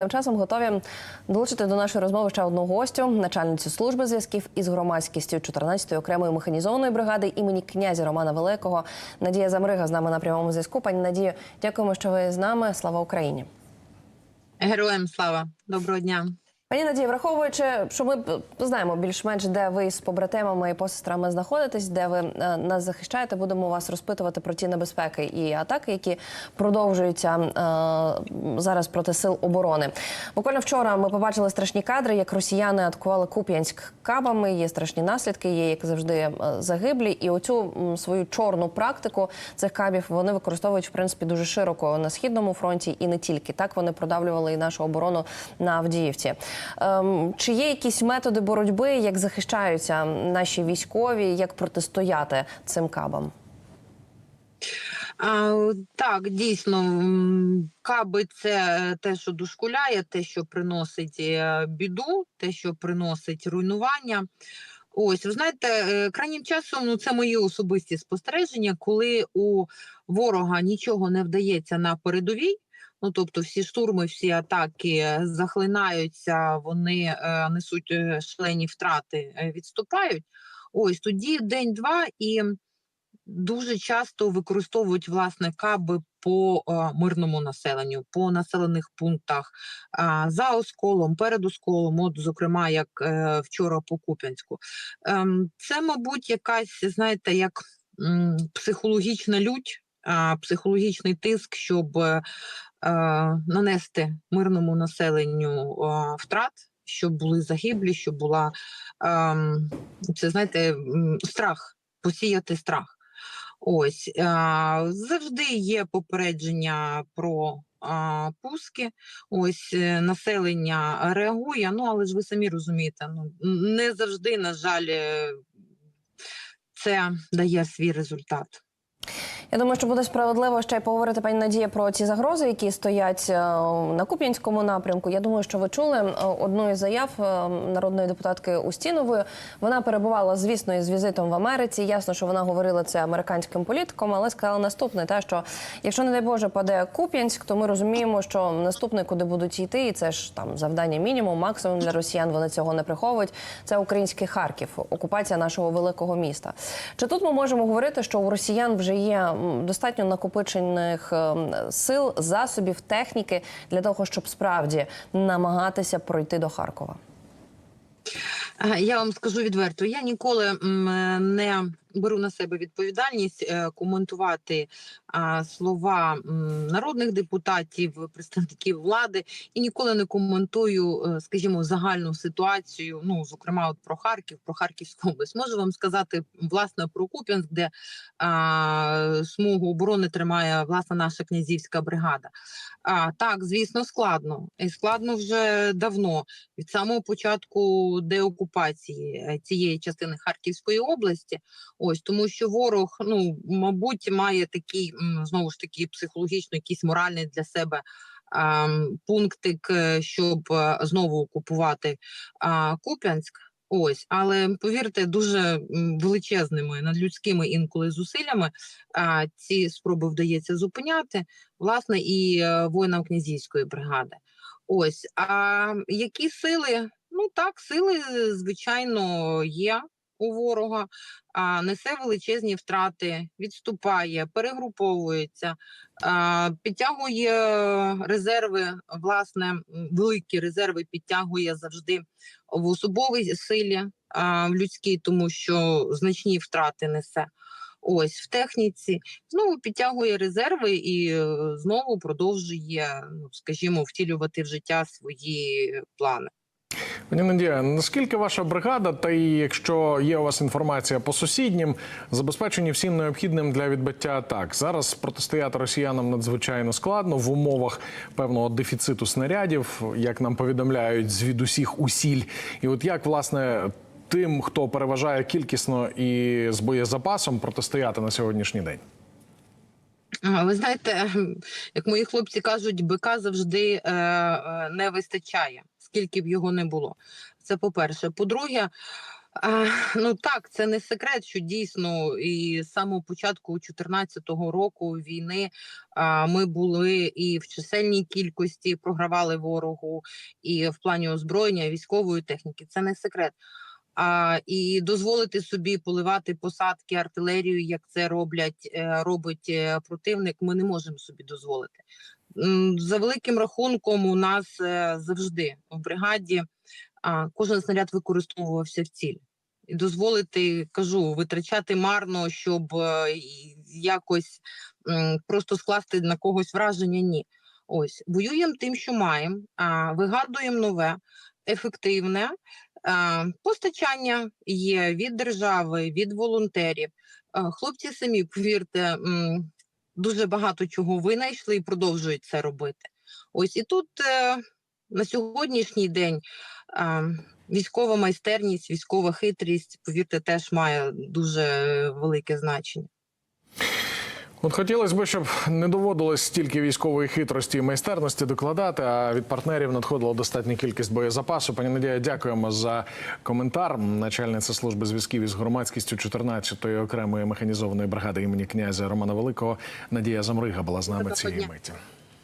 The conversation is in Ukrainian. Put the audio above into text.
Тим часом готові долучити до нашої розмови ще одну гостю, начальницю служби зв'язків із громадськістю 14-ї окремої механізованої бригади імені князя Романа Великого. Надія Замрига з нами на прямому зв'язку. Пані Надію, дякуємо, що ви з нами. Слава Україні. Героям слава доброго дня. Пані Надія, враховуючи, що ми знаємо більш-менш, де ви з побратимами і посестрами знаходитесь, де ви е, нас захищаєте, будемо вас розпитувати про ті небезпеки і атаки, які продовжуються е, зараз проти сил оборони. Буквально вчора ми побачили страшні кадри, як росіяни атакували Куп'янськ кабами. Є страшні наслідки, є як завжди е, загиблі. І оцю свою чорну практику цих кабів вони використовують в принципі дуже широко на східному фронті і не тільки так вони продавлювали і нашу оборону на Авдіївці. Ем, чи є якісь методи боротьби, як захищаються наші військові, як протистояти цим кабам? А, так, дійсно, каби це те, що дошкуляє, те, що приносить е, біду, те, що приносить руйнування. Ось, ви знаєте, е, крайнім часом ну це мої особисті спостереження, коли у ворога нічого не вдається на передовій. Ну, тобто, всі штурми, всі атаки захлинаються, вони е, несуть е, шалені втрати, е, відступають. Ось тоді день-два і дуже часто використовують власне каби по е, мирному населенню, по населених пунктах за осколом, перед осколом, от зокрема, як е, вчора по Куп'янську. Ем, це, мабуть, якась, знаєте, як психологічна лють, психологічний тиск, щоб е, е, нанести мирному населенню е, втрат. Щоб були загиблі, щоб була ем, це знаєте, страх, посіяти страх. Ось завжди є попередження про пуски. Ось е, населення реагує. Ну але ж ви самі розумієте, ну не завжди, на жаль, е, це дає свій результат. Я думаю, що буде справедливо ще й поговорити пані Надія про ці загрози, які стоять е, на Куп'янському напрямку. Я думаю, що ви чули е, одну із заяв е, народної депутатки Устінової. Вона перебувала, звісно, із візитом в Америці. Ясно, що вона говорила це американським політиком, але сказала наступне: те, що якщо не дай Боже паде Куп'янськ, то ми розуміємо, що наступне, куди будуть йти, і це ж там завдання мінімум, максимум для росіян. Вони цього не приховують. Це український Харків, окупація нашого великого міста. Чи тут ми можемо говорити, що у росіян вже є достатньо накопичених ем, сил, засобів, техніки для того, щоб справді намагатися пройти до Харкова? Е, Я вам скажу відверто, я ніколи не беру на себе відповідальність е, коментувати слова народних депутатів, представників влади, і ніколи не коментую, е, скажімо, загальну ситуацію. Ну, зокрема, от про Харків, про Харківську область. Можу вам сказати власне про Куп'янськ, де а, смугу оборони тримає власна наша князівська бригада. А, так, звісно, складно, і складно вже давно від самого початку деокупації е, цієї частини Харківської області. Ось тому, що ворог, ну мабуть, має такий знову ж таки психологічно, якийсь моральний для себе. ем, Пунктик, е, щоб е, знову окупувати Куп'янськ. Ось, але повірте, дуже величезними надлюдськими інколи зусиллями ці спроби вдається зупиняти, власне, і е, воїнам князівської бригади. Ось, а які сили? Ну так, сили, звичайно, є у ворога, несе величезні втрати, відступає, перегруповується, підтягує резерви, власне, великі резерви підтягує завжди в особовій силі, в людській, тому що значні втрати несе. Ось в техніці знову підтягує резерви і е, знову продовжує, ну скажімо, втілювати в життя свої плани. Пані Надія, наскільки ваша бригада, та і якщо є у вас інформація по сусіднім, забезпечені всім необхідним для відбиття атак? Зараз протистояти росіянам надзвичайно складно в умовах певного дефіциту снарядів, як нам повідомляють звідусіх усіль. І от як власне тим, хто переважає кількісно і з боєзапасом, протистояти на сьогоднішній день? Ви знаєте, як мої хлопці кажуть, бика завжди е, е, не вистачає, скільки б його не було. Це по-перше. По-друге, ну так, це не секрет, що дійсно і з самого початку 2014 року війни ми були і в чисельній кількості програвали ворогу, і в плані озброєння військової техніки. Це не секрет. А, і дозволити собі поливати посадки артилерією, як це роблять е, робить е, противник, ми не можемо собі дозволити. За великим рахунком, у нас е, завжди в бригаді кожен снаряд використовувався в ціль. І дозволити, кажу, витрачати марно, щоб е, якось просто скласти на когось враження. Ні. Ось воюємо тим, що маємо, вигадуємо нове, ефективне. Постачання є від держави, від волонтерів. Хлопці самі, повірте, дуже багато чого винайшли і продовжують це робити. Ось і тут е, на сьогоднішній день е, військова майстерність, військова хитрість, повірте, теж має дуже велике значення. От хотілося б, щоб не доводилось стільки військової хитрості і майстерності докладати, а від партнерів надходила достатня кількість боєзапасу. Пані Надія, дякуємо за коментар. Начальниця служби зв'язків із громадськістю 14-ї окремої механізованої бригади імені князя Романа Великого Надія Замрига була з нами цієї миті.